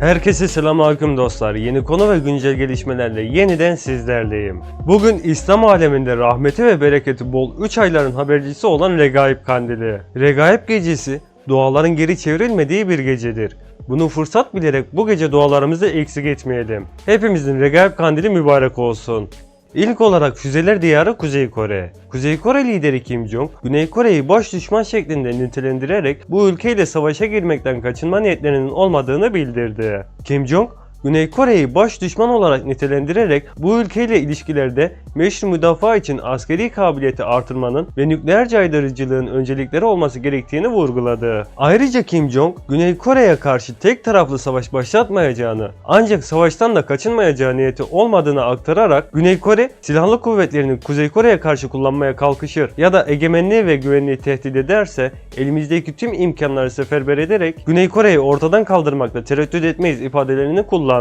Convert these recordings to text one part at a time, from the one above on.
Herkese selamünaleyküm dostlar. Yeni konu ve güncel gelişmelerle yeniden sizlerleyim. Bugün İslam aleminde rahmeti ve bereketi bol 3 ayların habercisi olan Regaib Kandili. Regaib gecesi duaların geri çevrilmediği bir gecedir. Bunu fırsat bilerek bu gece dualarımızı eksik etmeyelim. Hepimizin Regaib Kandili mübarek olsun. İlk olarak füzeler diyarı Kuzey Kore. Kuzey Kore lideri Kim Jong, Güney Kore'yi boş düşman şeklinde nitelendirerek bu ülkeyle savaşa girmekten kaçınma niyetlerinin olmadığını bildirdi. Kim Jong, Güney Kore'yi baş düşman olarak nitelendirerek bu ülkeyle ilişkilerde meşru müdafaa için askeri kabiliyeti artırmanın ve nükleer caydırıcılığın öncelikleri olması gerektiğini vurguladı. Ayrıca Kim Jong, Güney Kore'ye karşı tek taraflı savaş başlatmayacağını ancak savaştan da kaçınmayacağı niyeti olmadığını aktararak Güney Kore silahlı kuvvetlerini Kuzey Kore'ye karşı kullanmaya kalkışır ya da egemenliği ve güvenliği tehdit ederse elimizdeki tüm imkanları seferber ederek Güney Kore'yi ortadan kaldırmakta tereddüt etmeyiz ifadelerini kullandı.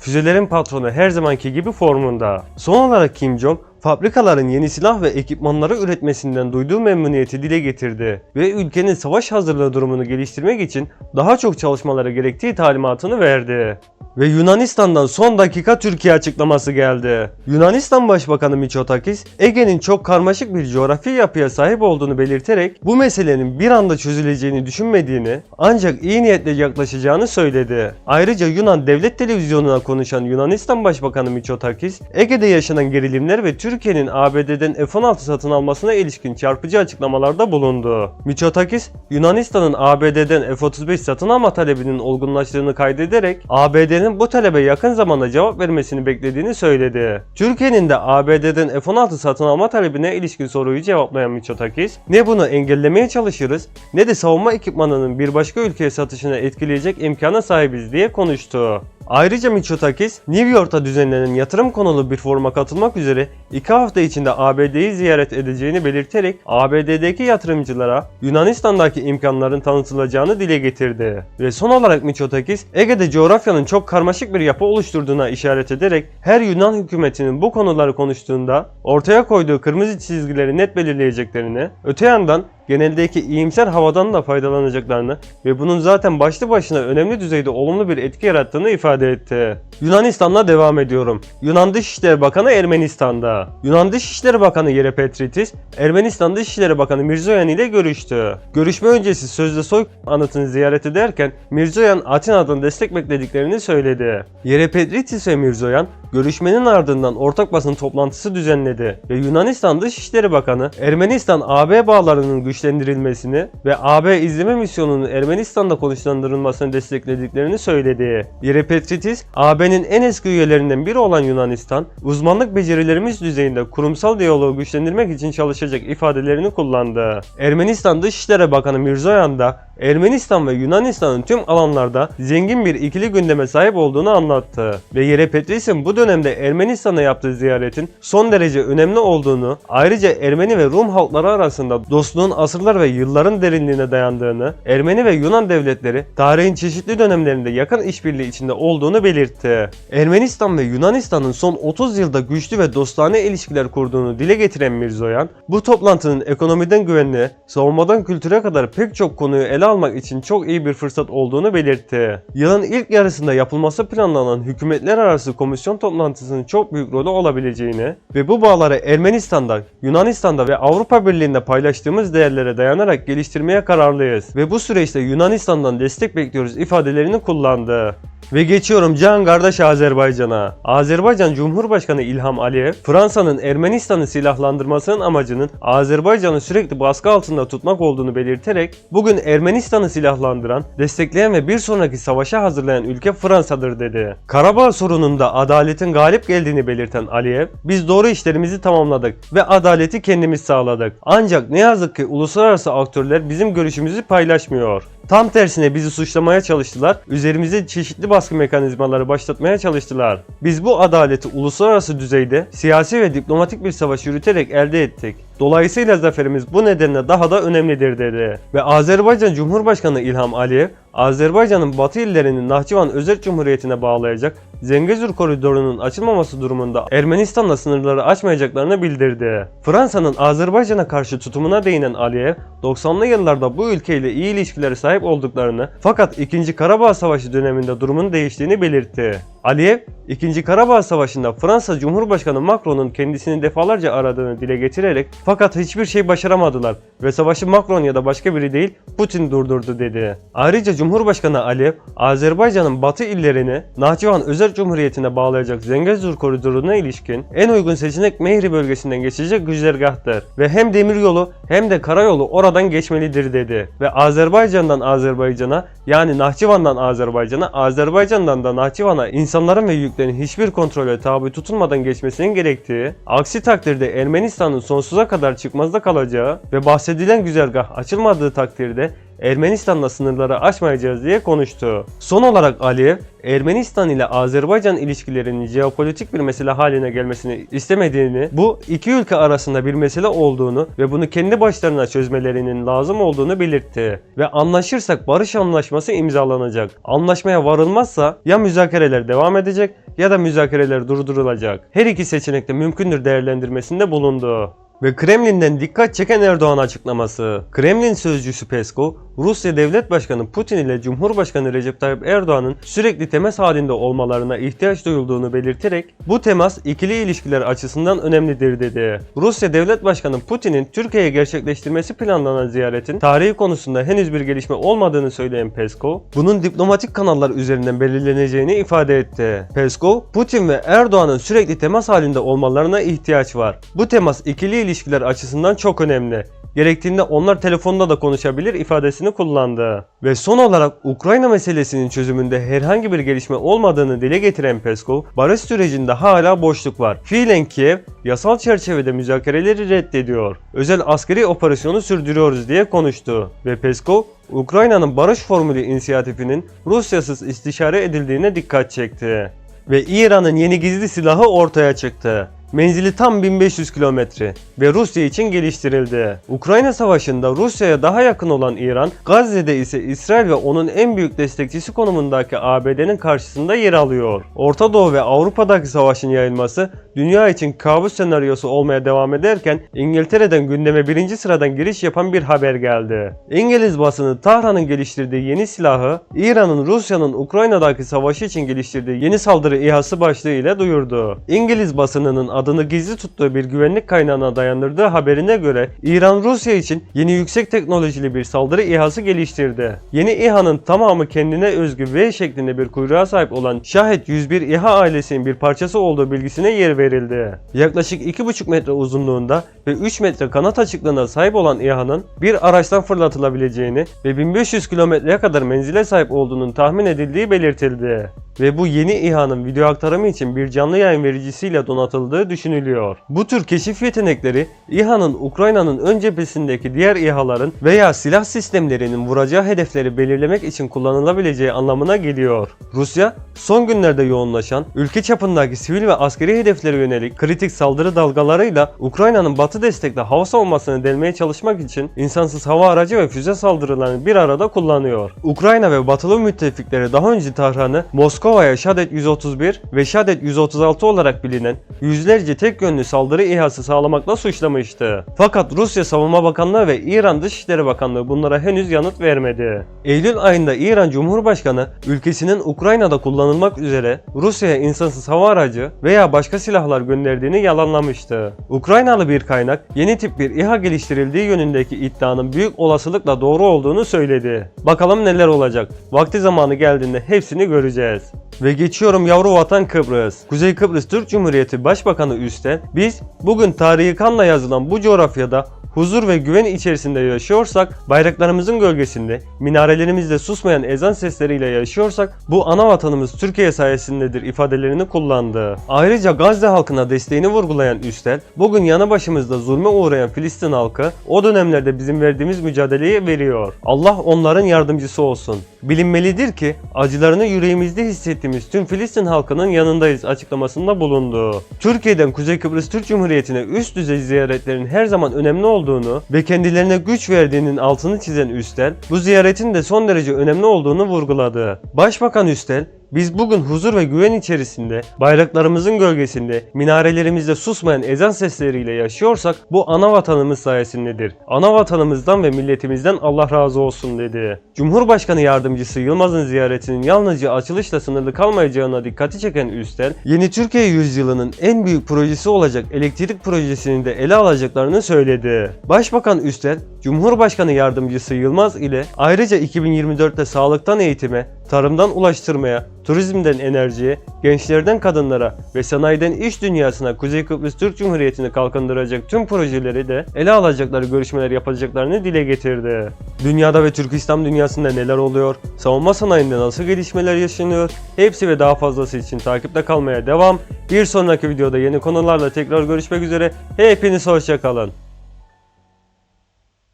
Füzelerin patronu her zamanki gibi formunda. Son olarak Kim Jong fabrikaların yeni silah ve ekipmanları üretmesinden duyduğu memnuniyeti dile getirdi ve ülkenin savaş hazırlığı durumunu geliştirmek için daha çok çalışmaları gerektiği talimatını verdi. Ve Yunanistan'dan son dakika Türkiye açıklaması geldi. Yunanistan Başbakanı Mitsotakis, Ege'nin çok karmaşık bir coğrafi yapıya sahip olduğunu belirterek bu meselenin bir anda çözüleceğini düşünmediğini ancak iyi niyetle yaklaşacağını söyledi. Ayrıca Yunan devlet televizyonuna konuşan Yunanistan Başbakanı Mitsotakis, Ege'de yaşanan gerilimler ve Türkiye'nin ABD'den F-16 satın almasına ilişkin çarpıcı açıklamalarda bulundu. Mitsotakis, Yunanistan'ın ABD'den F-35 satın alma talebinin olgunlaştığını kaydederek ABD'nin bu talebe yakın zamanda cevap vermesini beklediğini söyledi. Türkiye'nin de ABD'den F-16 satın alma talebine ilişkin soruyu cevaplayan Mitsotakis, ne bunu engellemeye çalışırız ne de savunma ekipmanının bir başka ülkeye satışını etkileyecek imkana sahibiz diye konuştu. Ayrıca Mitsotakis, New York'ta düzenlenen yatırım konulu bir foruma katılmak üzere 2 hafta içinde ABD'yi ziyaret edeceğini belirterek ABD'deki yatırımcılara Yunanistan'daki imkanların tanıtılacağını dile getirdi. Ve son olarak Mitsotakis, Ege'de coğrafyanın çok karmaşık bir yapı oluşturduğuna işaret ederek her Yunan hükümetinin bu konuları konuştuğunda ortaya koyduğu kırmızı çizgileri net belirleyeceklerini, öte yandan geneldeki iyimser havadan da faydalanacaklarını ve bunun zaten başlı başına önemli düzeyde olumlu bir etki yarattığını ifade etti. Yunanistan'la devam ediyorum. Yunan Dışişleri Bakanı Ermenistan'da. Yunan Dışişleri Bakanı Yere Petritis, Ermenistan Dışişleri Bakanı Mirzoyan ile görüştü. Görüşme öncesi sözde soy anıtını ziyaret ederken Mirzoyan Atina'dan destek beklediklerini söyledi. Yere Petritis ve Mirzoyan görüşmenin ardından ortak basın toplantısı düzenledi ve Yunanistan Dışişleri Bakanı Ermenistan-AB bağlarının güçlendirilmesini ve AB izleme misyonunun Ermenistan'da konuşlandırılmasını desteklediklerini söyledi. Yere Petritis, AB'nin en eski üyelerinden biri olan Yunanistan, uzmanlık becerilerimiz düzeyinde kurumsal diyaloğu güçlendirmek için çalışacak ifadelerini kullandı. Ermenistan Dışişleri Bakanı Mirzoyan da Ermenistan ve Yunanistan'ın tüm alanlarda zengin bir ikili gündeme sahip olduğunu anlattı. Ve Yere Petris'in bu dönemde Ermenistan'a yaptığı ziyaretin son derece önemli olduğunu, ayrıca Ermeni ve Rum halkları arasında dostluğun asırlar ve yılların derinliğine dayandığını, Ermeni ve Yunan devletleri tarihin çeşitli dönemlerinde yakın işbirliği içinde olduğunu belirtti. Ermenistan ve Yunanistan'ın son 30 yılda güçlü ve dostane ilişkiler kurduğunu dile getiren Mirzoyan, bu toplantının ekonomiden güvenliğe, savunmadan kültüre kadar pek çok konuyu ele almak için çok iyi bir fırsat olduğunu belirtti. Yılın ilk yarısında yapılması planlanan hükümetler arası komisyon toplantısının çok büyük rolü olabileceğini ve bu bağları Ermenistan'da, Yunanistan'da ve Avrupa Birliği'nde paylaştığımız değerlere dayanarak geliştirmeye kararlıyız ve bu süreçte Yunanistan'dan destek bekliyoruz ifadelerini kullandı. Ve geçiyorum can kardeş Azerbaycan'a. Azerbaycan Cumhurbaşkanı İlham Aliyev, Fransa'nın Ermenistan'ı silahlandırmasının amacının Azerbaycan'ı sürekli baskı altında tutmak olduğunu belirterek, bugün Ermenistan'ı silahlandıran, destekleyen ve bir sonraki savaşa hazırlayan ülke Fransa'dır dedi. Karabağ sorununda adaletin galip geldiğini belirten Aliyev, biz doğru işlerimizi tamamladık ve adaleti kendimiz sağladık. Ancak ne yazık ki uluslararası aktörler bizim görüşümüzü paylaşmıyor. Tam tersine bizi suçlamaya çalıştılar, üzerimize çeşitli baskı mekanizmaları başlatmaya çalıştılar. Biz bu adaleti uluslararası düzeyde siyasi ve diplomatik bir savaş yürüterek elde ettik. Dolayısıyla zaferimiz bu nedenle daha da önemlidir dedi. Ve Azerbaycan Cumhurbaşkanı İlham Aliyev, Azerbaycan'ın batı illerini Nahçıvan Özerk Cumhuriyeti'ne bağlayacak Zengezur koridorunun açılmaması durumunda Ermenistan'la sınırları açmayacaklarını bildirdi. Fransa'nın Azerbaycan'a karşı tutumuna değinen Aliyev, 90'lı yıllarda bu ülkeyle iyi ilişkileri sahip olduklarını fakat 2. Karabağ Savaşı döneminde durumun değiştiğini belirtti. Aliyev, 2. Karabağ Savaşı'nda Fransa Cumhurbaşkanı Macron'un kendisini defalarca aradığını dile getirerek fakat hiçbir şey başaramadılar ve savaşı Macron ya da başka biri değil Putin durdurdu dedi. Ayrıca Cumhurbaşkanı Aliyev, Azerbaycan'ın batı illerini Nahçıvan Özel Cumhuriyeti'ne bağlayacak Zengezur koridoruna ilişkin en uygun seçenek Mehri bölgesinden geçecek güzergahtır ve hem demiryolu hem de karayolu oradan geçmelidir dedi. Ve Azerbaycan'dan Azerbaycan'a yani Nahçıvan'dan Azerbaycan'a, Azerbaycan'dan da Nahçıvan'a insanların ve yüklerin hiçbir kontrole tabi tutulmadan geçmesinin gerektiği, aksi takdirde Ermenistan'ın sonsuza kadar çıkmazda kalacağı ve bahsedilen güzergah açılmadığı takdirde Ermenistan'la sınırları aşmayacağız diye konuştu. Son olarak Aliyev, Ermenistan ile Azerbaycan ilişkilerinin jeopolitik bir mesele haline gelmesini istemediğini, bu iki ülke arasında bir mesele olduğunu ve bunu kendi başlarına çözmelerinin lazım olduğunu belirtti. Ve anlaşırsak barış anlaşması imzalanacak. Anlaşmaya varılmazsa ya müzakereler devam edecek ya da müzakereler durdurulacak. Her iki seçenekte mümkündür değerlendirmesinde bulundu. Ve Kremlin'den dikkat çeken Erdoğan açıklaması. Kremlin sözcüsü Peskov, Rusya Devlet Başkanı Putin ile Cumhurbaşkanı Recep Tayyip Erdoğan'ın sürekli temas halinde olmalarına ihtiyaç duyulduğunu belirterek bu temas ikili ilişkiler açısından önemlidir dedi. Rusya Devlet Başkanı Putin'in Türkiye'ye gerçekleştirmesi planlanan ziyaretin tarihi konusunda henüz bir gelişme olmadığını söyleyen Peskov, bunun diplomatik kanallar üzerinden belirleneceğini ifade etti. Peskov, Putin ve Erdoğan'ın sürekli temas halinde olmalarına ihtiyaç var. Bu temas ikili ilişkiler açısından çok önemli. Gerektiğinde onlar telefonda da konuşabilir ifadesini kullandı. Ve son olarak Ukrayna meselesinin çözümünde herhangi bir gelişme olmadığını dile getiren Peskov, barış sürecinde hala boşluk var. Fiilen Kiev, yasal çerçevede müzakereleri reddediyor. Özel askeri operasyonu sürdürüyoruz diye konuştu. Ve Peskov, Ukrayna'nın barış formülü inisiyatifinin Rusyasız istişare edildiğine dikkat çekti. Ve İran'ın yeni gizli silahı ortaya çıktı. Menzili tam 1500 kilometre ve Rusya için geliştirildi. Ukrayna Savaşı'nda Rusya'ya daha yakın olan İran, Gazze'de ise İsrail ve onun en büyük destekçisi konumundaki ABD'nin karşısında yer alıyor. Orta Doğu ve Avrupa'daki savaşın yayılması dünya için kabus senaryosu olmaya devam ederken İngiltere'den gündeme birinci sıradan giriş yapan bir haber geldi. İngiliz basını Tahran'ın geliştirdiği yeni silahı İran'ın Rusya'nın Ukrayna'daki savaşı için geliştirdiği yeni saldırı İHA'sı başlığı ile duyurdu. İngiliz basınının adını gizli tuttuğu bir güvenlik kaynağına dayandırdığı haberine göre İran Rusya için yeni yüksek teknolojili bir saldırı İHA'sı geliştirdi. Yeni İHA'nın tamamı kendine özgü V şeklinde bir kuyruğa sahip olan Şahet 101 İHA ailesinin bir parçası olduğu bilgisine yer verildi. Yaklaşık 2,5 metre uzunluğunda ve 3 metre kanat açıklığına sahip olan İHA'nın bir araçtan fırlatılabileceğini ve 1500 kilometreye kadar menzile sahip olduğunun tahmin edildiği belirtildi. Ve bu yeni İHA'nın video aktarımı için bir canlı yayın vericisiyle donatıldığı düşünülüyor. Bu tür keşif yetenekleri İHA'nın Ukrayna'nın ön cephesindeki diğer İHA'ların veya silah sistemlerinin vuracağı hedefleri belirlemek için kullanılabileceği anlamına geliyor. Rusya, son günlerde yoğunlaşan, ülke çapındaki sivil ve askeri hedeflere yönelik kritik saldırı dalgalarıyla Ukrayna'nın batı destekli hava savunmasını delmeye çalışmak için insansız hava aracı ve füze saldırılarını bir arada kullanıyor. Ukrayna ve batılı müttefikleri daha önce Tahran'ı Moskova'ya Shadet 131 ve Shadet 136 olarak bilinen yüzlerce tek yönlü saldırı İHA'sı sağlamakla suçlamıştı. Fakat Rusya Savunma Bakanlığı ve İran Dışişleri Bakanlığı bunlara henüz yanıt vermedi. Eylül ayında İran Cumhurbaşkanı ülkesinin Ukrayna'da kullanılmak üzere Rusya'ya insansız hava aracı veya başka silahlar gönderdiğini yalanlamıştı. Ukraynalı bir kaynak yeni tip bir İHA geliştirildiği yönündeki iddianın büyük olasılıkla doğru olduğunu söyledi. Bakalım neler olacak. Vakti zamanı geldiğinde hepsini göreceğiz. Ve geçiyorum yavru vatan Kıbrıs. Kuzey Kıbrıs Türk Cumhuriyeti Başbakanı Üstel, biz bugün tarihi kanla yazılan bu coğrafyada huzur ve güven içerisinde yaşıyorsak, bayraklarımızın gölgesinde, minarelerimizde susmayan ezan sesleriyle yaşıyorsak, bu ana vatanımız Türkiye sayesindedir ifadelerini kullandı. Ayrıca Gazze halkına desteğini vurgulayan Üstel, bugün yanı başımızda zulme uğrayan Filistin halkı, o dönemlerde bizim verdiğimiz mücadeleyi veriyor. Allah onların yardımcısı olsun. Bilinmelidir ki, acılarını yüreğimizde hissettiğimiz tüm Filistin halkının yanındayız açıklamasında bulundu. Türkiye'den Kuzey Kıbrıs Türk Cumhuriyeti'ne üst düzey ziyaretlerin her zaman önemli olduğunu ve kendilerine güç verdiğinin altını çizen Üstel, bu ziyaretin de son derece önemli olduğunu vurguladı. Başbakan Üstel, Biz bugün huzur ve güven içerisinde, bayraklarımızın gölgesinde, minarelerimizde susmayan ezan sesleriyle yaşıyorsak bu ana vatanımız sayesindedir. Ana vatanımızdan ve milletimizden Allah razı olsun dedi. Cumhurbaşkanı Yardımcısı Yılmaz'ın ziyaretinin yalnızca açılışla sınırlı kalmayacağına dikkati çeken Üstel, yeni Türkiye yüzyılının en büyük projesi olacak elektrik projesini de ele alacaklarını söyledi. Başbakan Üstel, Cumhurbaşkanı Yardımcısı Yılmaz ile ayrıca 2024'te sağlıktan eğitime, tarımdan ulaştırmaya, turizmden enerjiye, gençlerden kadınlara ve sanayiden iş dünyasına Kuzey Kıbrıs Türk Cumhuriyeti'ni kalkındıracak tüm projeleri de ele alacakları görüşmeler yapacaklarını dile getirdi. Dünyada ve Türk İslam dünyasında neler oluyor, savunma sanayinde nasıl gelişmeler yaşanıyor, hepsi ve daha fazlası için takipte kalmaya devam. Bir sonraki videoda yeni konularla tekrar görüşmek üzere. Hepiniz hoşçakalın.